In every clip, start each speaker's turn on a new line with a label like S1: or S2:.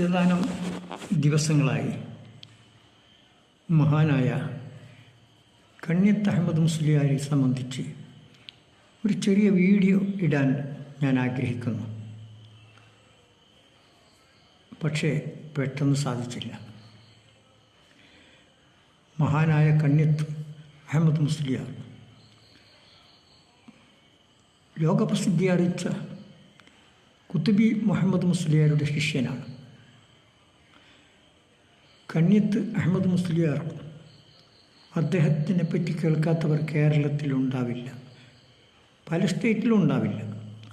S1: ഏതാനും ദിവസങ്ങളായി. മഹാനായ കണ്യത്ത് അഹമ്മദ് മുസ്ലിയാരെ സംബന്ധിച്ച് ഒരു ചെറിയ വീഡിയോ ഇടാൻ ഞാൻ ആഗ്രഹിക്കുന്നു. പക്ഷേ പെട്ടെന്ന് സാധിച്ചില്ല. മഹാനായ കണ്യത്ത് അഹമ്മദ് മുസ്ലിയാർ ലോകപ്രസിദ്ധി അറിയിച്ച കുത്തുബി മുഹമ്മദ് മുസ്ലിയാരുടെ ശിഷ്യനാണ്. കണ്യത്ത് അഹമ്മദ് മുസ്ലിയാർ അദ്ദേഹത്തിനെ പറ്റി കേൾക്കാത്തവർ കേരളത്തിലുണ്ടാവില്ല. പല സ്റ്റേറ്റിലും ഉണ്ടാവില്ല.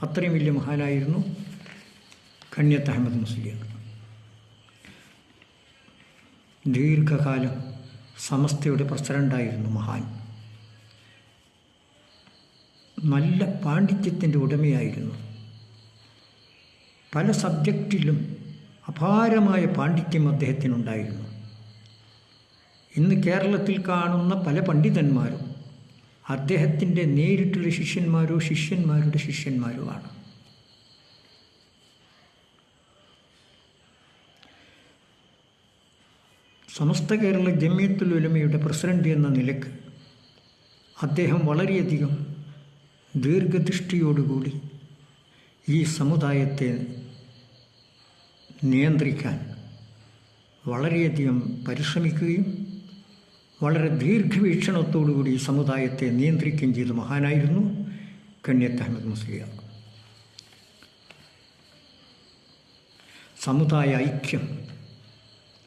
S1: അത്രയും വലിയ മഹാനായിരുന്നു കണ്യത്ത് അഹമ്മദ് മുസ്ലിയാർ. ദീർഘകാലം സമസ്തയുടെ പ്രസിഡന്റായിരുന്നു മഹാൻ. നല്ല പാണ്ഡിത്യത്തിന്റെ ഉടമയായിരുന്നു. പല സബ്ജക്റ്റിലും അപാരമായ പാണ്ഡിത്യം അദ്ദേഹത്തിനുണ്ടായിരുന്നു. ഇന്ന് കേരളത്തിൽ കാണുന്ന പല പണ്ഡിതന്മാരും അദ്ദേഹത്തിന്റെ നേരിട്ടുള്ള ശിഷ്യന്മാരോ ശിഷ്യന്മാരുടെ ശിഷ്യന്മാരോ ആണ്. സമസ്ത കേരള ജമിയത്തുൽ ഉലമയുടെ പ്രസിഡന്റ് എന്ന നിലയ്ക്ക് അദ്ദേഹം വളരെയധികം ദീർഘദൃഷ്ടിയോടുകൂടി ഈ സമുദായത്തെ നിയന്ത്രിക്കാൻ വളരെയധികം പരിശ്രമിക്കുകയും വളരെ ദീർഘവീക്ഷണത്തോടുകൂടി സമുദായത്തെ നിയന്ത്രിക്കുകയും ചെയ്ത മഹാനായിരുന്നു കണ്യത്ത് അഹമ്മദ് മുസ്ലിയാർ സമുദായ ഐക്യം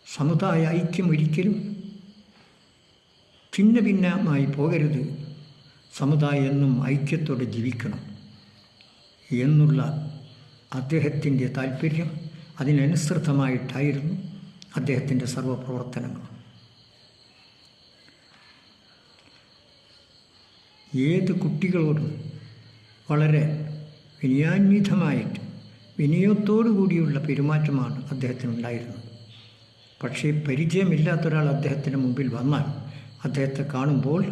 S1: സമുദായ ഐക്യം ഒരിക്കലും ഭിന്ന ഭിന്നമായി പോകരുത്. സമുദായം എന്നും ഐക്യത്തോടെ ജീവിക്കണം എന്നുള്ള അദ്ദേഹത്തിന്റെ താല്പര്യം അതിനനുസൃതമായിട്ടായിരുന്നു അദ്ദേഹത്തിന്റെ സർവപ്രവർത്തനങ്ങൾ ഏത് കുട്ടികളോടും വളരെ വിനയാന്വിതമായിട്ട് വിനയത്തോടു കൂടിയുള്ള പെരുമാറ്റമാണ് അദ്ദേഹത്തിനുണ്ടായിരുന്നത്. പക്ഷേ പരിചയമില്ലാത്ത ഒരാൾ അദ്ദേഹത്തിന് മുമ്പിൽ വന്നാൽ അദ്ദേഹത്തെ കാണുമ്പോൾ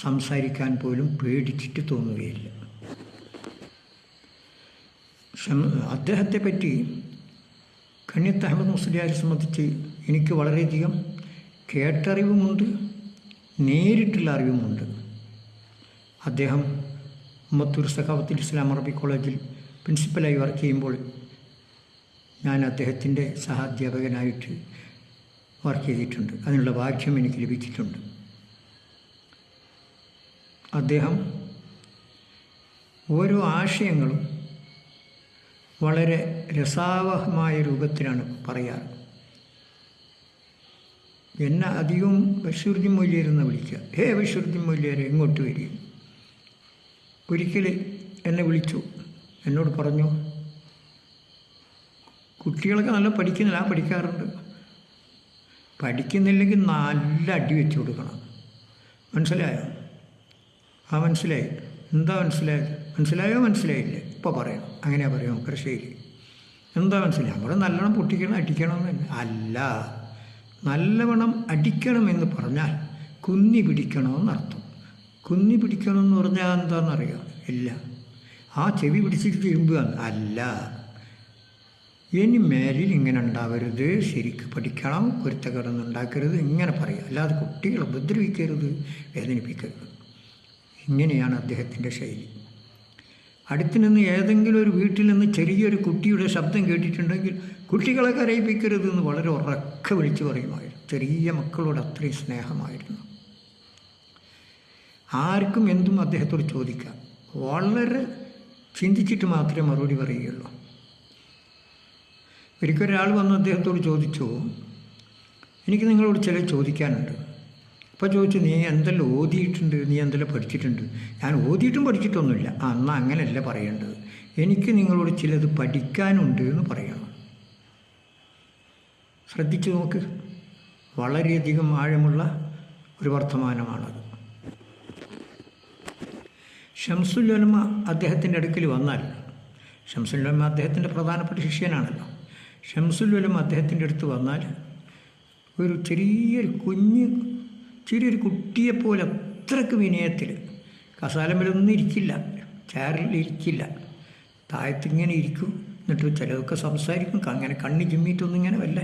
S1: സംസാരിക്കാൻ പോലും പേടിച്ചിട്ട് തോന്നുകയില്ല. അദ്ദേഹത്തെ പറ്റി കണ്യത്ത് അഹമ്മദ് മുസ്ലിയാരെ സംബന്ധിച്ച് എനിക്ക് വളരെയധികം കേട്ടറിവുമുണ്ട് നേരിട്ടുള്ള അറിവുമുണ്ട്. അദ്ദേഹം ഉമ്മത്തൂർ സഖാവത്തിൽ ഇസ്ലാം അറബി കോളേജിൽ പ്രിൻസിപ്പലായി വർക്ക് ചെയ്യുമ്പോൾ ഞാൻ അദ്ദേഹത്തിന്റെ സഹാധ്യാപകനായിട്ട് വർക്ക് ചെയ്തിട്ടുണ്ട്. അതിനുള്ള ഭാഗ്യം എനിക്ക് ലഭിച്ചിട്ടുണ്ട്. അദ്ദേഹം ഓരോ ആശയങ്ങളും വളരെ രസാവഹമായ രൂപത്തിലാണ് പറയാറ്. എന്നെ അധികവും ബഷീർജി മൊയ്ലിയരെന്ന് വിളിക്കുക? ഹേ ബഷീർജി മൊയ്ലിയരെ ഇങ്ങോട്ട് വരിക? ഒരിക്കൽ എന്നെ വിളിച്ചു. എന്നോട് പറഞ്ഞു കുട്ടികളൊക്കെ നല്ല പഠിക്കുന്നില്ല ആ പഠിക്കാറുണ്ട്. പഠിക്കുന്നില്ലെങ്കിൽ നല്ല അടി വെച്ച് കൊടുക്കണം. മനസ്സിലായോ? ആ മനസ്സിലായി. എന്താ മനസ്സിലായത്? മനസ്സിലായോ? മനസ്സിലായില്ലേ. ഇപ്പോൾ പറയണം. അങ്ങനെയാ പറയാം നമുക്ക് ശരി എന്താ മനസ്സിലായി? നമ്മൾ നല്ലോണം പൊട്ടിക്കണം അടിക്കണം എന്ന് അല്ല നല്ലവണ്ണം അടിക്കണമെന്ന് പറഞ്ഞാൽ കുന്നി പിടിക്കണമെന്നർത്ഥം കുന്നി പിടിക്കണമെന്ന് പറഞ്ഞാൽ എന്താണെന്നറിയാം ഇല്ല. ആ ചെവി പിടിച്ചിട്ട് തിരുമ്പുകയാണ് അല്ല. ഇനി മേലിൽ ഇങ്ങനെ ഉണ്ടാവരുത്. ശരിക്ക് പഠിക്കണം. കുരുത്തക്കേടൊന്നും ഉണ്ടാക്കരുത്. ഇങ്ങനെ പറയുക. അല്ലാതെ കുട്ടികളെ ഉപദ്രവിക്കരുത്. വേദനിപ്പിക്കരുത്. ഇങ്ങനെയാണ് അദ്ദേഹത്തിന്റെ ശൈലി. അടുത്തു നിന്ന് ഏതെങ്കിലും ഒരു വീട്ടിൽ നിന്ന് ചെറിയൊരു കുട്ടിയുടെ ശബ്ദം കേട്ടിട്ടുണ്ടെങ്കിൽ കുട്ടികളെ കരയിപ്പിക്കരുത് എന്ന് വളരെ ഉറക്കെ വിളിച്ചു പറയുമായിരുന്നു. ചെറിയ മക്കളോട് അത്രയും സ്നേഹമായിരുന്നു. ആർക്കും എന്തും അദ്ദേഹത്തോട് ചോദിക്കാം. വളരെ ചിന്തിച്ചിട്ട് മാത്രമേ മറുപടി പറയുകയുള്ളൂ. ഒരിക്കലൊരാൾ വന്ന് അദ്ദേഹത്തോട് ചോദിച്ചു എനിക്ക് നിങ്ങളോട് ചില ചോദിക്കാനുണ്ട്. അപ്പോൾ ചോദിച്ചു നീ എന്തെല്ലാം ഓതിയിട്ടുണ്ട്? നീ എന്തെല്ലാം പഠിച്ചിട്ടുണ്ട്? ഞാൻ ഓതിയിട്ടും പഠിച്ചിട്ടൊന്നുമില്ല. ആ എന്നാൽ അങ്ങനെയല്ല പറയേണ്ടത്. എനിക്ക് നിങ്ങളോട് ചിലത് പഠിക്കാനുണ്ട് എന്ന് പറയണം. ശ്രദ്ധിച്ചു നോക്ക്. വളരെയധികം ആഴമുള്ള ഒരു വർത്തമാനമാണത്. ഷംസുല്ലമ അദ്ദേഹത്തിന്റെ അടുക്കൽ വന്നാൽ ഷംസുല്ലമ അദ്ദേഹത്തിന്റെ പ്രധാനപ്പെട്ട ശിഷ്യനാണല്ലോ. ഷംസുല്ലമ അദ്ദേഹത്തിന്റെ അടുത്ത് വന്നാൽ ഒരു ചെറിയൊരു കുഞ്ഞ് ചെറിയൊരു കുട്ടിയെപ്പോലെ അത്രയ്ക്ക് വിനയത്തിൽ കസാലമേലൊന്നും ഇരിക്കില്ല ചാറിൽ ഇരിക്കില്ല. താഴത്തിങ്ങനെ ഇരിക്കും എന്നിട്ട് ചിലതൊക്കെ സംസാരിക്കും അങ്ങനെ കണ്ണി ചിമ്മിയിട്ടൊന്നും ഇങ്ങനെ വല്ല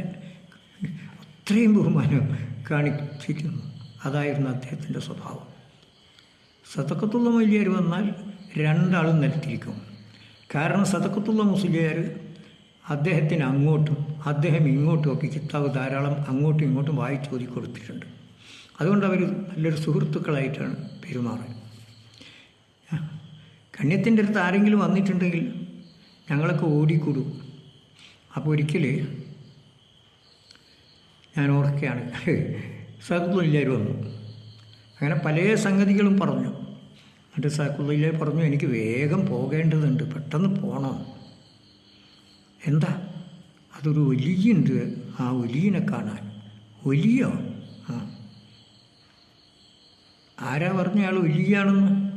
S1: അത്രയും ബഹുമാനം കാണിച്ചിരുന്നു. അതായിരുന്നു അദ്ദേഹത്തിന്റെ സ്വഭാവം. സതക്കത്തുള്ള മൊയ്ലിയാർ വന്നാൽ രണ്ടാളും നിലത്തിരിക്കും. കാരണം സതക്കത്തുള്ള മുസ്ലിയാർ അദ്ദേഹത്തിന് അങ്ങോട്ടും അദ്ദേഹം ഇങ്ങോട്ടും ഒക്കെ കിതാബ് ധാരാളം അങ്ങോട്ടും ഇങ്ങോട്ടും വായിച്ചു ഓതി കൊടുത്തിട്ടുണ്ട്. അതുകൊണ്ട് അവർ നല്ലൊരു സുഹൃത്തുക്കളായിട്ടാണ് പെരുമാറുന്നത്. കണ്യത്തിന്റെ അടുത്ത് ആരെങ്കിലും വന്നിട്ടുണ്ടെങ്കിൽ ഞങ്ങളൊക്കെ ഓടിക്കൂടും. അപ്പോൾ ഒരിക്കൽ ഞാൻ ഓർക്കുകയാണ് സഹക്കുള്ളില്ലാർ വന്നു. അങ്ങനെ പല സംഗതികളും പറഞ്ഞു. എന്നിട്ട് സാക്കുള്ളിലെ പറഞ്ഞു എനിക്ക് വേഗം പോകേണ്ടതുണ്ട് പെട്ടെന്ന് പോകണം എന്താ? അതൊരു ഒലിയുണ്ട്. ആ ഒലിയിനെ കാണാൻ. ഒലിയോ? ആ. ആരാ പറഞ്ഞ ആൾ ഒലിയാണെന്ന്?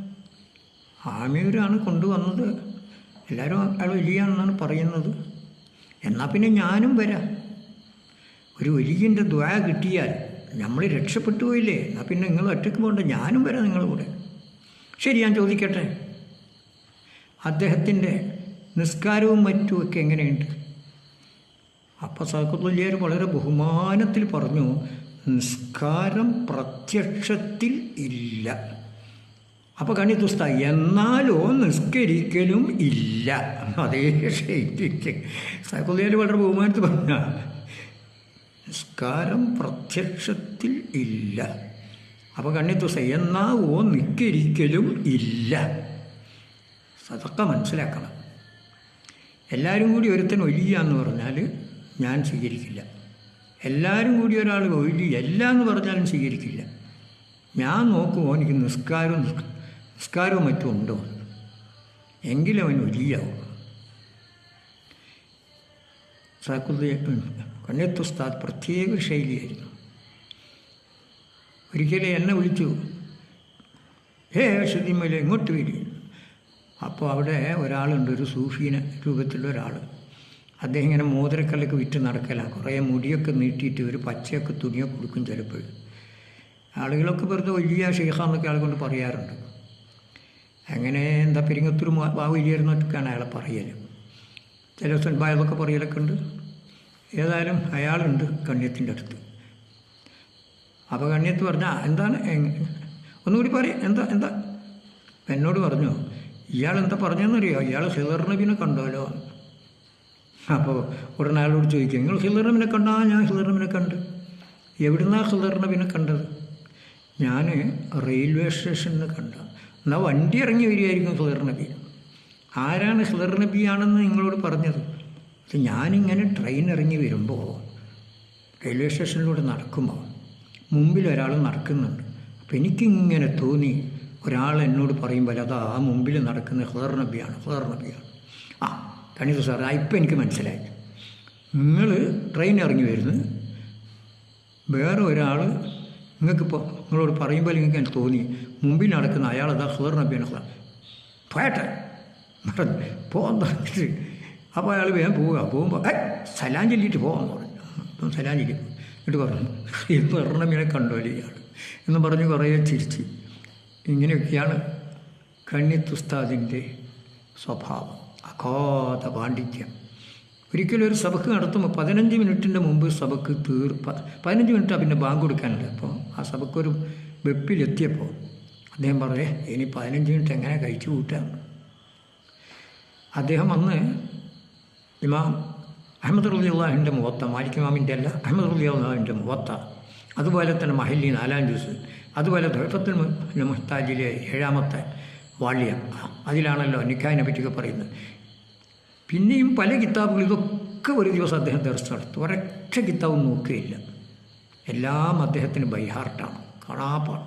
S1: ആമിയൂരാണ് കൊണ്ടുവന്നത്. എല്ലാവരും അയാൾ ഒലിയാണെന്നാണ് പറയുന്നത്. എന്നാൽ പിന്നെ ഞാനും വരാം. ഒരു ഒലിയന്റെ ദ്വാ കിട്ടിയാൽ നമ്മൾ രക്ഷപ്പെട്ടു പോയില്ലേ എന്നാൽ പിന്നെ നിങ്ങൾ ഒറ്റയ്ക്ക് പോകണ്ട. ഞാനും വരാം നിങ്ങളുടെ കൂടെ. ശരി ഞാൻ ചോദിക്കട്ടെ? അദ്ദേഹത്തിന്റെ നിസ്കാരവും മറ്റുമൊക്കെ എങ്ങനെയുണ്ട്? അപ്പോൾ സാക്കുത്തുല്ലിയാർ വളരെ ബഹുമാനത്തിൽ പറഞ്ഞു നിസ്കാരം പ്രത്യക്ഷത്തിൽ ഇല്ല. അപ്പോൾ കണിതുസ്ത എന്നാലോ നിസ്കരിക്കലും ഇല്ല. അതേ ശൈലിക്ക് സഹക്കുല്യർ വളരെ ബഹുമാനത്തിൽ പറഞ്ഞ നിസ്കാരം പ്രത്യക്ഷത്തിൽ ഇല്ല. അപ്പോൾ കണ്ണിത്തുസ എന്നാ ഓ നിസ്കരിക്കലും ഇല്ല. അതൊക്കെ മനസ്സിലാക്കണം. എല്ലാവരും കൂടി ഒരുത്തൻ ഒലിയ എന്ന് പറഞ്ഞാൽ ഞാൻ സ്വീകരിക്കില്ല. എല്ലാവരും കൂടി ഒരാൾ ഒലി എല്ല എന്ന് പറഞ്ഞാലും സ്വീകരിക്കില്ല. ഞാൻ നോക്കുമോ എനിക്ക് നിസ്കാരവും നിസ്കാരവും മറ്റും ഉണ്ടോ? എങ്കിലും അവൻ ഒലിയാവും സാക്കുദ്ദീ കണ്യത്തുസ്താദ് പ്രത്യേക ശൈലിയായിരുന്നു. ഒരിക്കലും എന്നെ വിളിച്ചു ഹേ ഷദീമല ഇങ്ങോട്ട് വരി? അപ്പോൾ അവിടെ ഒരാളുണ്ട് ഒരു സൂഫീന രൂപത്തിലുള്ള ഒരാൾ അദ്ദേഹം ഇങ്ങനെ മോതിരക്കല്ലൊക്കെ വിറ്റ് നടക്കലാണ് കുറേ മുടിയൊക്കെ നീട്ടിയിട്ട് ഒരു പച്ചയൊക്കെ തുണിയൊക്കെ കൊടുക്കും ചിലപ്പോൾ. ആളുകളൊക്കെ വെറുതെ വലിയ ഷെയ്ഖാന്നൊക്കെ ആൾ കൊണ്ട് പറയാറുണ്ട്. അങ്ങനെ എന്താ പെരിങ്ങത്തൂർ ബാവുലിയർന്നൊക്കെയാണ് അയാളെ പറയൽ ചില ദിവസം ബായതൊക്കെ പറയലൊക്കെ ഉണ്ട്. ഏതായാലും അയാളുണ്ട് കണ്യത്തിന്റെ അടുത്ത്. അപ്പോൾ കണ്യത്ത് പറഞ്ഞാൽ എന്താണ് ഒന്നുകൂടി പറയും എന്താ എന്താ? എന്നോട് പറഞ്ഞു ഇയാൾ എന്താ പറഞ്ഞതെന്നറിയോ ഇയാൾ ഹിദർ നബിനെ അപ്പോൾ ഉടനെ അയാളോട് ചോദിക്കുക നിങ്ങൾ ഹിദർ നബിനെ കണ്ടോ? ഞാൻ ഹിദർ നബിനെ കണ്ട്. എവിടുന്നാണ് ഹിദർ നബിനെ കണ്ടത്? ഞാൻ റെയിൽവേ സ്റ്റേഷനിൽ കണ്ട. എന്നാൽ വണ്ടി ഇറങ്ങി വരികയായിരിക്കും ഹിദർ നബി ആരാണ് ഹിദർ നബിയാണെന്ന് നിങ്ങളോട് പറഞ്ഞത്? അത് ഞാനിങ്ങനെ ട്രെയിൻ ഇറങ്ങി വരുമ്പോൾ റെയിൽവേ സ്റ്റേഷനിലൂടെ നടക്കുമ്പോൾ മുമ്പിൽ ഒരാൾ നടക്കുന്നുണ്ട്. അപ്പോൾ എനിക്കിങ്ങനെ തോന്നി ഒരാൾ എന്നോട് പറയുമ്പോൾ അതാ ആ മുമ്പിൽ നടക്കുന്ന ഹുദർ നബിയാണ് ഹുദർ നബിയാണ്. ആ കണിത് സാർ ഇപ്പം എനിക്ക് മനസ്സിലായി. നിങ്ങൾ ട്രെയിൻ ഇറങ്ങി വരുന്നു. വേറെ ഒരാൾ നിങ്ങൾക്കിപ്പോൾ നിങ്ങളോട് പറയുമ്പോൾ നിങ്ങൾക്ക് എനിക്ക് തോന്നി മുമ്പിൽ നടക്കുന്ന അയാൾ അതാ ഹുദർ നബിയാണ് ഹുദർ പോയട്ടെ. പോകാൻ പറഞ്ഞിട്ട് അപ്പോൾ അയാൾ വേഗം പോവുക. പോകുമ്പോൾ ഏ സലാം ചൊല്ലിയിട്ട് പോകാമെന്ന് പറഞ്ഞു. അപ്പം സലാം ചൊല്ലി എന്നിട്ട് പറഞ്ഞു എന്ന് പറഞ്ഞ കണ്ടോലി ഇയാൾ എന്ന് പറഞ്ഞ് കുറേ ചിരിച്ച്. ഇങ്ങനെയൊക്കെയാണ് കണ്ണിത്തുസ്താദിന്റെ സ്വഭാവം. അഗാധ പാണ്ഡിത്യം. ഒരിക്കലും ഒരു സഭക്ക് നടത്തുമ്പോൾ പതിനഞ്ച് മിനിറ്റിന്റെ മുമ്പ് സഭക്ക് തീർ പതിനഞ്ച് മിനിറ്റാണ് പിന്നെ ബാങ്ക് കൊടുക്കാനുള്ളത് അപ്പോൾ ആ സഭക്കൊരു വെപ്പിലെത്തിയപ്പോൾ അദ്ദേഹം പറയേ ഇനി പതിനഞ്ച് മിനിറ്റ് എങ്ങനെ കഴിച്ചു കൂട്ടാം? അദ്ദേഹം അന്ന് ഇമാം അഹമ്മദ് റലി മുവത്ത മാലിക് ഇമാമിന്റെ അല്ല അഹമ്മദ് റലി മുവത്ത അതുപോലെ തന്നെ മഹല്ലി നാലാം ജ്യൂസ് അതുപോലെ ദൈഫത്തിൽ മുഹ്താജിലെ ഏഴാമത്തെ വാളിയ. അതിലാണല്ലോ നിക്കായിനെ പറ്റിയൊക്കെ പറയുന്നത്. പിന്നെയും പല കിതാബുകൾ ഇതൊക്കെ ഒരു ദിവസം അദ്ദേഹം ദർശനം നടത്തും. ഒരൊറ്റ കിതാബും നോക്കുകയില്ല. എല്ലാം അദ്ദേഹത്തിന് ബൈഹാർട്ടാണ് കാണാപ്പാണ്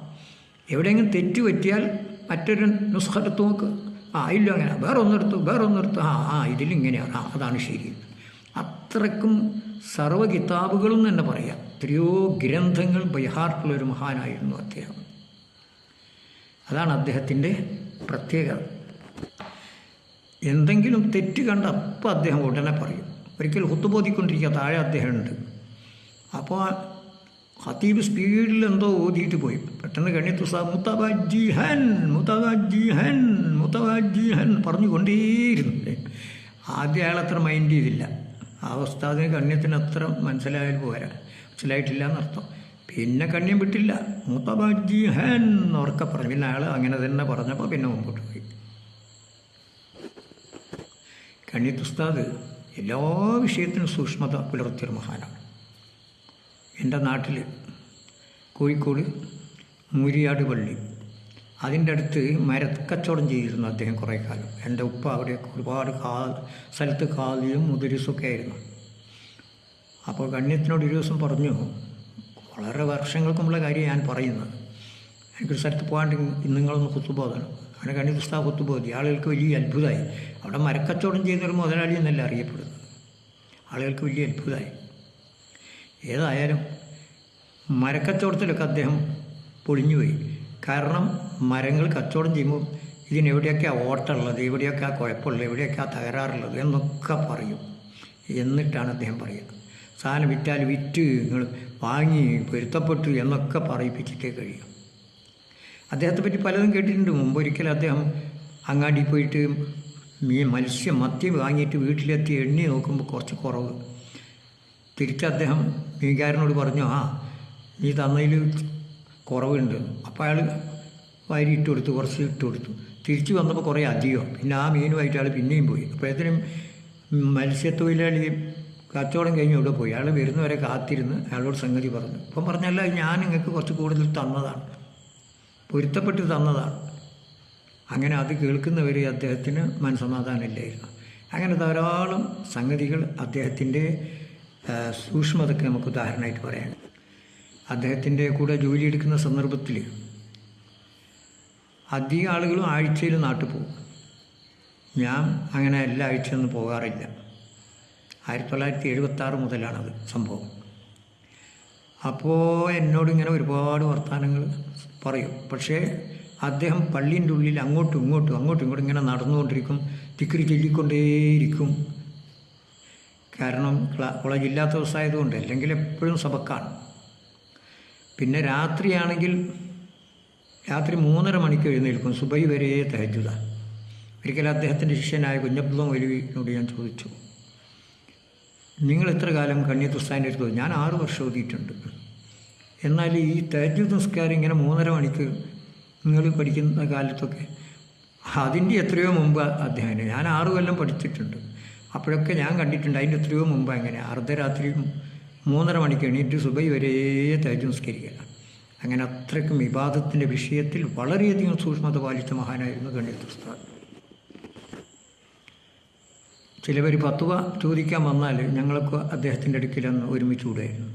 S1: എവിടെയെങ്കിലും തെറ്റ് പറ്റിയാൽ മറ്റൊരു നുസ്ഹരത്ത് നോക്ക്. ആ ഇല്ല അങ്ങനെ. വേറെ ഒന്നെടുത്തു വേറെ ഒന്നെടുത്തു ആ ആ ഇതിലിങ്ങനെയാണ് ആ അതാണ് ശരി. അത്രക്കും സർവ കിതാബുകളും തന്നെ പറയാം. എത്രയോ ഗ്രന്ഥങ്ങൾ ബൈഹാർട്ടുള്ള ഒരു മഹാനായിരുന്നു അദ്ദേഹം. അതാണ് അദ്ദേഹത്തിന്റെ പ്രത്യേകത. എന്തെങ്കിലും തെറ്റ് കണ്ട അപ്പം അദ്ദേഹം ഉടനെ പറയും. ഒരിക്കൽ ഹുത്തുബോധിക്കൊണ്ടിരിക്കുക താഴെ അദ്ദേഹം ഉണ്ട്. അപ്പോൾ ഹത്തീബ് സ്പീഡിൽ എന്തോ ഓതിയിട്ട് പോയി. പെട്ടെന്ന് കണ്ണിത്തു സാ മുത്തവജിഹൻ മുത്തവജിഹൻ മുത്തവജിഹൻ പറഞ്ഞുകൊണ്ടേയിരുന്നു. ആദ്യ അയാൾ മൈൻഡ് ചെയ്തില്ല. ആ ഉസ്താദിന് കണ്യത്തിന് അത്ര മനസ്സിലായാൽ പോരാ. മനസ്സിലായിട്ടില്ല എന്നർത്ഥം പിന്നെ കണ്യം വിട്ടില്ല. മൂത്തബാജി ഹൻ ഉറക്കെ പറഞ്ഞു. പിന്നെ അയാൾ അങ്ങനെ തന്നെ പറഞ്ഞപ്പോൾ പിന്നെ മുമ്പോട്ട് പോയി. കണ്യത്ത് ഉസ്താദ് എല്ലാ വിഷയത്തിനും സൂക്ഷ്മത പുലർത്തിയൊരു മഹാനാണ്. എന്റെ നാട്ടിൽ കോഴിക്കോട് മുരിയാട് പള്ളി. അതിന്റെ അടുത്ത് മരക്കച്ചവടം ചെയ്തിരുന്നു അദ്ദേഹം കുറേ കാലം. എന്റെ ഉപ്പ അവിടെ ഒരുപാട് കാ സ്ഥലത്ത് കാലിയും മുതിരിസൊക്കെ ആയിരുന്നു. അപ്പോൾ ഗണ്യത്തിനോട് ഒരു ദിവസം പറഞ്ഞു വളരെ വർഷങ്ങൾക്ക് മുമ്പുള്ള കാര്യം ഞാൻ പറയുന്നത് എനിക്കൊരു സ്ഥലത്ത് പോകാണ്ട് നിങ്ങളൊന്ന് കുത്തുബോധനം. അങ്ങനെ ഗണി പുസ്തകം കുത്തുബോധി. ആളുകൾക്ക് വലിയ അത്ഭുതമായി. അവിടെ മരക്കച്ചവടം ചെയ്യുന്നൊരു മുതലാളി എന്നല്ല അറിയപ്പെടുന്നത്. ആളുകൾക്ക് വലിയ അത്ഭുതമായി. ഏതായാലും മരക്കച്ചവടത്തിലൊക്കെ അദ്ദേഹം പൊളിഞ്ഞുപോയി. കാരണം മരങ്ങൾ കച്ചവടം ചെയ്യുമ്പോൾ ഇതിനെവിടെയൊക്കെയാണ് ഓട്ടമുള്ളത് എവിടെയൊക്കെയാണ് കുഴപ്പമുള്ളത് എവിടെയൊക്കെയാണ് തകരാറുള്ളത് എന്നൊക്കെ പറയും. എന്നിട്ടാണ് അദ്ദേഹം പറയുക സാധനം വിറ്റാൽ വിറ്റ് നിങ്ങൾ വാങ്ങി പൊരുത്തപ്പെട്ടു എന്നൊക്കെ പറയിപ്പിച്ചിട്ടേ കഴിയും. അദ്ദേഹത്തെ പറ്റി പലതും കേട്ടിട്ടുണ്ട്. മുമ്പ് ഒരിക്കലും അദ്ദേഹം അങ്ങാടി പോയിട്ട് മീൻ മത്സ്യം മത്തി വാങ്ങിയിട്ട് വീട്ടിലെത്തി എണ്ണി നോക്കുമ്പോൾ കുറച്ച് കുറവ്. തിരിച്ച് അദ്ദേഹം മീൻകാരനോട് പറഞ്ഞു ആ നീ തന്നതിൽ കുറവുണ്ട്. അപ്പോൾ അയാൾ വാരി ഇട്ട് കൊടുത്തു കുറച്ച് ഇട്ട് കൊടുത്തു. തിരിച്ച് വന്നപ്പോൾ കുറേ അധികം. പിന്നെ ആ മീനുമായിട്ട് അയാൾ പിന്നെയും പോയി. അപ്പോഴത്തേനും മത്സ്യത്തൊഴിലാളി കച്ചവടം കഴിഞ്ഞ് ഇവിടെ പോയി. അയാൾ വരുന്നവരെ കാത്തിരുന്ന് അയാളോട് സംഗതി പറഞ്ഞു. ഇപ്പം പറഞ്ഞല്ല ഞാൻ നിങ്ങൾക്ക് കുറച്ച് കൂടുതൽ തന്നതാണ്. പൊരുത്തപ്പെട്ട് തന്നതാണ്. അങ്ങനെ അത് കേൾക്കുന്നവർ അദ്ദേഹത്തിന് മനസമാധാനമില്ലായിരുന്നു അങ്ങനെ ധാരാളം സംഗതികൾ അദ്ദേഹത്തിന്റെ സൂക്ഷ്മതയ്ക്ക് നമുക്ക് ഉദാഹരണമായിട്ട് പറയാം. അദ്ദേഹത്തിന്റെ കൂടെ ജോലിയെടുക്കുന്ന സന്ദർഭത്തിൽ അധികം ആളുകളും ആഴ്ചയിൽ നാട്ടിൽ പോകും. ഞാൻ അങ്ങനെ എല്ലാ ആഴ്ചയൊന്നും പോകാറില്ല. ആയിരത്തി തൊള്ളായിരത്തി എഴുപത്തി ആറ് മുതലാണത് സംഭവം. അപ്പോൾ എന്നോട് ഇങ്ങനെ ഒരുപാട് വർത്തമാനങ്ങൾ പറയും. പക്ഷേ അദ്ദേഹം പള്ളീന്റെ ഉള്ളിൽ അങ്ങോട്ടും ഇങ്ങോട്ടും അങ്ങോട്ടും ഇങ്ങോട്ടും ഇങ്ങനെ നടന്നുകൊണ്ടിരിക്കും. തിക്കറി ചൊല്ലിക്കൊണ്ടേയിരിക്കും. കാരണം കോളേജ് ഇല്ലാത്ത ദിവസമായതുകൊണ്ട് അല്ലെങ്കിൽ എപ്പോഴും സബക്കാണ് പിന്നെ രാത്രിയാണെങ്കിൽ രാത്രി മൂന്നര മണിക്ക് എഴുന്നേൽക്കും. സുബൈ വരെ തഹജുദ ഒരിക്കൽ അദ്ദേഹത്തിന്റെ ശിഷ്യനായ കുഞ്ഞബ്ദം വലിവിനോട് ഞാൻ ചോദിച്ചു നിങ്ങൾ എത്ര കാലം കന്യത്തുസ്താന്റെ അടുത്ത് ഞാൻ ആറു വർഷം ഓതിയിട്ടുണ്ട്. എന്നാൽ ഈ തഹജുദ് നിസ്കാരം ഇങ്ങനെ മൂന്നര മണിക്ക് നിങ്ങൾ പഠിക്കുന്ന കാലത്തൊക്കെ അതിന്റെ എത്രയോ മുമ്പ് അദ്ദേഹം ഞാൻ ആറു കൊല്ലം പഠിച്ചിട്ടുണ്ട്. അപ്പോഴൊക്കെ ഞാൻ കണ്ടിട്ടുണ്ട്. അതിന്റെ എത്രയോ മുമ്പ് അങ്ങനെ അർദ്ധരാത്രി മൂന്നര മണിക്ക് എണീറ്റ് സുബൈ വരെ തേജ് നിസ്കരിക്കുക. അങ്ങനെ അത്രയ്ക്കും വിവാദത്തിന്റെ വിഷയത്തിൽ വളരെയധികം സൂക്ഷ്മത പാലിച്ച മഹാനായിരുന്നു ഗണിത ഉസ്താദ്. ചിലവർ ഫത്വ ചോദിക്കാൻ വന്നാൽ ഞങ്ങൾക്ക് അദ്ദേഹത്തിന്റെ അടുക്കിലൊന്ന് ഒരുമിച്ച് കൂടുകയായിരുന്നു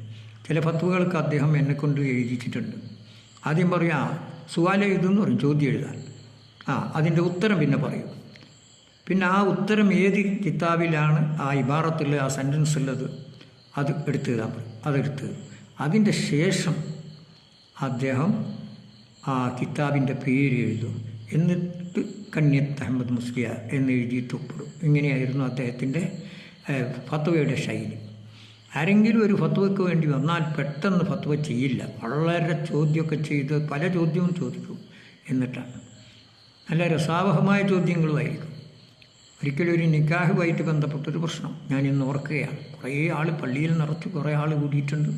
S1: ചില ഫത്വകൾക്ക് അദ്ദേഹം എന്നെക്കൊണ്ട് എഴുതിച്ചിട്ടുണ്ട് ആദ്യം പറയാം സുവാല എഴുതുമെന്ന് പറയും ചോദ്യം എഴുതാൻ. ആ അതിന്റെ ഉത്തരം പിന്നെ പറയും. പിന്നെ ആ ഉത്തരം ഏത് കിതാബിലാണ് ആ ഇബാറത്തുള്ള ആ സെന്റൻസ് ഉള്ളത്? അത് എടുത്ത് തരാൻ പറയും അതെടുത്ത് അതിന്റെ ശേഷം അദ്ദേഹം ആ കിതാബിന്റെ പേര് എഴുതും. എന്നിട്ട് കന്യത്ത് അഹമ്മദ് മുസ്ലിയ എന്ന് എഴുതിയിട്ട് ഒപ്പിടും. ഇങ്ങനെയായിരുന്നു അദ്ദേഹത്തിന്റെ ഫത്വയുടെ ശൈലി. ആരെങ്കിലും ഒരു ഫത്വയ്ക്ക് വേണ്ടി വന്നാൽ പെട്ടെന്ന് ഫത്വ ചെയ്യില്ല. വളരെ ചോദ്യമൊക്കെ ചെയ്ത് പല ചോദ്യവും ചോദിക്കും. എന്നിട്ടാണ്. നല്ല രസാവഹമായ ചോദ്യങ്ങളുമായിരിക്കും. ഒരിക്കലും ഒരു നിക്കാഹുമായിട്ട് ബന്ധപ്പെട്ടൊരു പ്രശ്നം. ഞാൻ ഇന്ന് ഓർക്കുകയാണ്. കുറേ ആൾ പള്ളിയിൽ നിറച്ച് കുറേ ആൾ കൂടിയിട്ടുണ്ട്.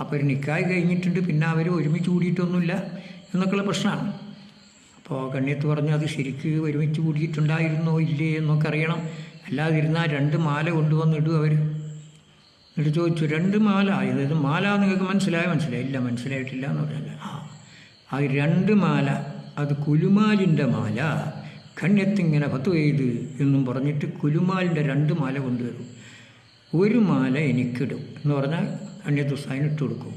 S1: അപ്പോൾ ഒരു നിക്കാഹ് കഴിഞ്ഞിട്ടുണ്ട് പിന്നെ അവർ ഒരുമിച്ച് കൂടിയിട്ടൊന്നുമില്ല എന്നൊക്കെയുള്ള പ്രശ്നമാണ്. അപ്പോൾ കണ്ണിയത്ത് പറഞ്ഞു അത് ശരിക്ക് ഒരുമിച്ച് കൂടിയിട്ടുണ്ടായിരുന്നോ ഇല്ലേ എന്നൊക്കെ അറിയണം. അല്ലാതിരുന്നാൽ രണ്ട് മാല കൊണ്ടുവന്നിടും അവർ എന്നിട്ട് ചോദിച്ചു രണ്ട് മാല? അതായത് മാല നിങ്ങൾക്ക് മനസ്സിലായോ? മനസ്സിലായി. ഇല്ല മനസ്സിലായിട്ടില്ല എന്ന് പറഞ്ഞാൽ ആ രണ്ട് മാല. അത് കുലുമാലിന്റെ മാല. കണ്യത്തിങ്ങനെ പത്ത് ചെയ്ത് എന്നും പറഞ്ഞിട്ട് കുലുമാലിന്റെ രണ്ട് മാല കൊണ്ടുവരും. ഒരു മാല എനിക്കിടും എന്ന് പറഞ്ഞാൽ കണ്യത്ത് ഉസ്താദിന് ഇട്ട് കൊടുക്കും.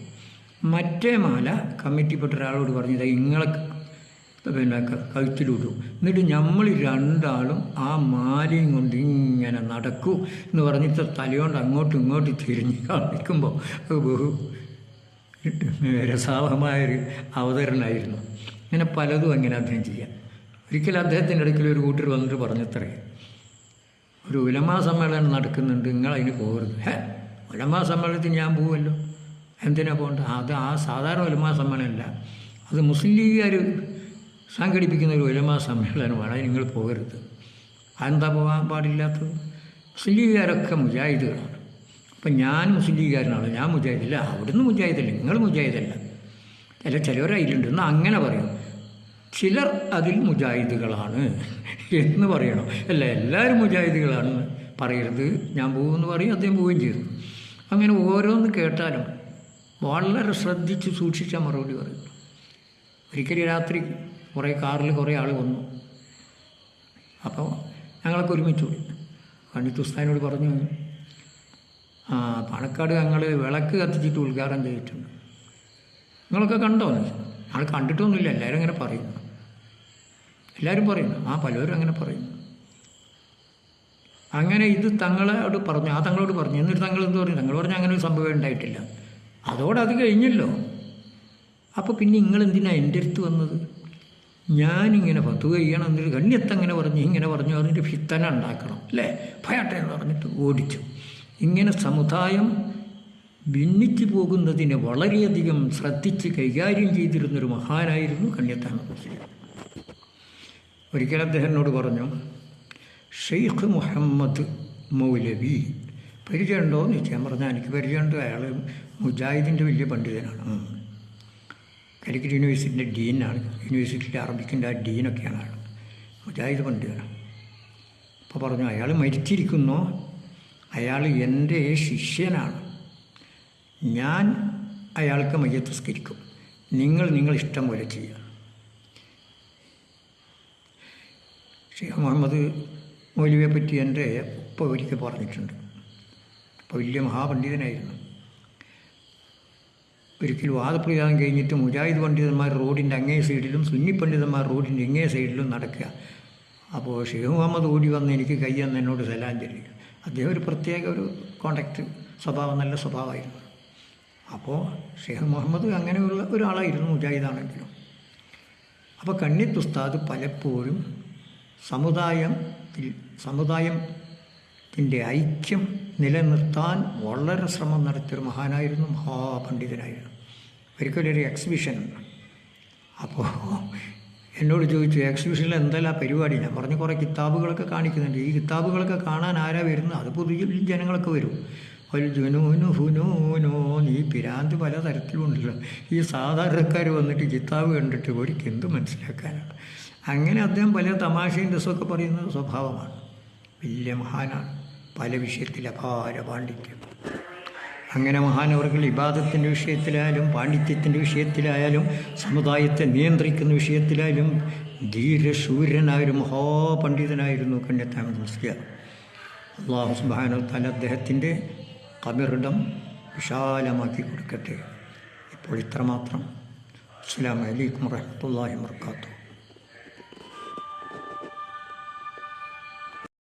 S1: മറ്റേ മാല കമ്മിറ്റിപ്പെട്ട ഒരാളോട് പറഞ്ഞത് ഇങ്ങളെ പിന്നെ കഴുത്തിലിടും. എന്നിട്ട് നമ്മൾ രണ്ടാളും ആ മാലയും കൊണ്ട് ഇങ്ങനെ നടക്കൂ എന്ന് പറഞ്ഞിട്ട് തലയോണ്ട് അങ്ങോട്ടും ഇങ്ങോട്ടും തിരിഞ്ഞ് കാണിക്കുമ്പോൾ അത് ബഹു രസാവഹമായൊരു അവതരണമായിരുന്നു ഇങ്ങനെ പലതും അങ്ങനെ അദ്ദേഹം ചെയ്യാം. ഒരിക്കൽ അദ്ദേഹത്തിന്റെ ഇടയ്ക്കിൽ ഒരു കൂട്ടർ വന്നിട്ട് പറഞ്ഞത്രേ ഒരു ഉലമാ സമ്മേളനം നടക്കുന്നുണ്ട് നിങ്ങൾ അതിന് പോകരുത്. ഹേ ഉലമാ സമ്മേളനത്തിന് ഞാൻ പോവുമല്ലോ. എന്തിനാ പോകേണ്ടത്? അത് ആ സാധാരണ ഉലമാ സമ്മേളനമല്ല. അത് മുസ്ലിം ലീഗുകാർ സംഘടിപ്പിക്കുന്ന ഒരു ഉലമാ സമ്മേളനമാണ് അതിന് നിങ്ങൾ പോകരുത്. അതെന്താ പോകാൻ പാടില്ലാത്തത്? മുസ്ലിം ലീഗുകാരൊക്കെ മുജാഹിദുകളാണ്. അപ്പം ഞാൻ മുസ്ലിം ലീഗുകാരനാണ് ഞാൻ മുജാഹിദില്ല. അവിടുന്ന് മുജാഹിദല്ല. നിങ്ങൾ മുജാഹിദല്ല. അല്ല ചിലവരായിട്ടുണ്ട് എന്നാൽ അങ്ങനെ പറയും. ചിലർ അതിൽ മുജാഹിദുകളാണ് എന്ന് പറയണം. അല്ല എല്ലാവരും മുജാഹിദുകളാണെന്ന് പറയരുത്. ഞാൻ പോകുമെന്ന് പറയും അദ്ദേഹം പോവുകയും ചെയ്തു. അങ്ങനെ ഓരോന്ന് കേട്ടാലും വളരെ ശ്രദ്ധിച്ച് സൂക്ഷിച്ചാൽ മറുപടി പറയും ഒരിക്കലും രാത്രി കുറേ കാറിൽ കുറേ ആൾ വന്നു. അപ്പോൾ ഞങ്ങളൊക്കെ ഒരുമിച്ച് പോയി പണ്ഡിറ്റ് ഉസ്താനോട് പറഞ്ഞു പാണക്കാട് ഞങ്ങൾ വിളക്ക് കത്തിച്ചിട്ട് ഉദ്ഘാടനം ചെയ്തിട്ടുണ്ട്. നിങ്ങളൊക്കെ കണ്ടോ? ഞങ്ങൾ കണ്ടിട്ടൊന്നുമില്ല എല്ലാവരും അങ്ങനെ പറയുന്നു എല്ലാവരും പറയുന്നു. ആ പലരും അങ്ങനെ പറയുന്നു. അങ്ങനെ ഇത് തങ്ങളോട് പറഞ്ഞു ആ തങ്ങളോട് പറഞ്ഞു. എന്നിട്ട് തങ്ങൾ എന്ത് പറഞ്ഞു? തങ്ങൾ പറഞ്ഞു അങ്ങനെ ഒരു സംഭവം ഉണ്ടായിട്ടില്ല. അതോടെ അത് കഴിഞ്ഞല്ലോ. അപ്പോൾ പിന്നെ നിങ്ങൾ എന്തിനാണ് എന്റെ അടുത്ത് വന്നത്? ഞാനിങ്ങനെ പത്തു ചെയ്യണം എന്നിട്ട് കണ്യത്തങ്ങനെ പറഞ്ഞു ഇങ്ങനെ പറഞ്ഞു പറഞ്ഞിട്ട് ഫിത്തന ഉണ്ടാക്കണം അല്ലേ? ഭയട്ടെ എന്ന് പറഞ്ഞിട്ട് ഓടിച്ചു. ഇങ്ങനെ സമുദായം ഭിന്നിച്ചു പോകുന്നതിനെ വളരെയധികം ശ്രദ്ധിച്ച് കൈകാര്യം ചെയ്തിരുന്നൊരു മഹാനായിരുന്നു മുസ്ലിം ഒരിക്കൽ അദ്ദേഹം എന്നോട് പറഞ്ഞു ഷെയ്ഖ് മുഹമ്മദ് മൗലവി പരിചയമുണ്ടോ എന്ന് ചോദിച്ചാൽ പറഞ്ഞാൽ എനിക്ക് പരിചയമുണ്ട്. അയാൾ മുജാഹിദിന്റെ വലിയ പണ്ഡിതനാണ്. കാലിക്കറ്റ് യൂണിവേഴ്സിറ്റിന്റെ ഡീനാണ്. യൂണിവേഴ്സിറ്റിയിലെ അറബിക്കിന്റെ ആ ഡീനൊക്കെയാണ് അയാൾ മുജാഹിദ് പണ്ഡിതനാണ്. അപ്പോൾ പറഞ്ഞു അയാൾ മരിച്ചിരിക്കുന്നു. അയാൾ എന്റെ ശിഷ്യനാണ്. ഞാൻ അയാൾക്ക് മയ്യത്തസ്കരിക്കും നിങ്ങൾ ഇഷ്ടം പോലെ ചെയ്യുക ഷെയ്ഖ് മുഹമ്മദ് മൗലവിയെ പറ്റി എന്റെ ഉപ്പ ഒരിക്കൽ പറഞ്ഞിട്ടുണ്ട്. അപ്പോൾ വലിയ മഹാപണ്ഡിതനായിരുന്നു. ഒരിക്കൽ വാദപ്രതികാരം കഴിഞ്ഞിട്ട് മുജാഹിദ് പണ്ഡിതന്മാർ റോഡിന്റെ അങ്ങേ സൈഡിലും സുന്നി പണ്ഡിതന്മാർ റോഡിന്റെ ഇങ്ങേ സൈഡിലും നടക്കുക. അപ്പോൾ ഷെയ്ഖ് മുഹമ്മദ് ഓടി വന്ന് എനിക്ക് കൈ തന്ന് എന്നോട് സലാം ചൊല്ലി. അദ്ദേഹം ഒരു പ്രത്യേക ഒരു കോണ്ടാക്റ്റ് സ്വഭാവം നല്ല സ്വഭാവമായിരുന്നു. അപ്പോൾ ഷെയ്ഖ് മുഹമ്മദ് അങ്ങനെയുള്ള ഒരാളായിരുന്നു മുജാഹിദാണെങ്കിലും. അപ്പോൾ കണ്ണിത്തുസ്താദ് പലപ്പോഴും സമുദായത്തിൽ സമുദായത്തിന്റെ ഐക്യം നിലനിർത്താൻ വളരെ ശ്രമം നടത്തിയൊരു മഹാനായിരുന്നു മഹാപണ്ഡിതനായിരുന്നു. ഒരിക്കലൊരു എക്സിബിഷൻ അപ്പോൾ എന്നോട് ചോദിച്ചു എക്സിബിഷനിൽ എന്തെല്ലാം പരിപാടി? ഞാൻ പറഞ്ഞു കുറേ കിതാബുകളൊക്കെ കാണിക്കുന്നുണ്ട്. ഈ കിതാബുകളൊക്കെ കാണാൻ ആരാ വരുന്നത്? അത് പുതിയ ജനങ്ങളൊക്കെ വരും. ഒരു ജുനൂനു ഹുനൂനോ നീ പിരാന്ത് പല തരത്തിലുമുണ്ടല്ലോ ഈ സാധാരണക്കാർ വന്നിട്ട് കിതാബ് കണ്ടിട്ട് ഒരിക്കൽ എന്ത് മനസ്സിലാക്കാനാണ്? അങ്ങനെ അദ്ദേഹം പല തമാശയും രസമൊക്കെ പറയുന്ന സ്വഭാവമാണ്. വലിയ മഹാനാണ്. പല വിഷയത്തിൽ അപാര പാണ്ഡിത്യം. അങ്ങനെ മഹാനവർകൾ ഇബാദത്തിന്റെ വിഷയത്തിലായാലും പാണ്ഡിത്യത്തിന്റെ വിഷയത്തിലായാലും സമുദായത്തെ നിയന്ത്രിക്കുന്ന വിഷയത്തിലായാലും ധീരശൂരനായ ഒരു മഹാപണ്ഡിതനായിരുന്നു കണ്ടെത്താൻ മുസ്ലിയ അള്ളാഹു സുബാനോ താല അദ്ദേഹത്തിന്റെ കബറിടം വിശാലമാക്കി കൊടുക്കട്ടെ. ഇപ്പോൾ ഇത്രമാത്രം. അസ്സാം വലൈക്കും വറഹമത്തല്ലാഹി വർക്കാത്തു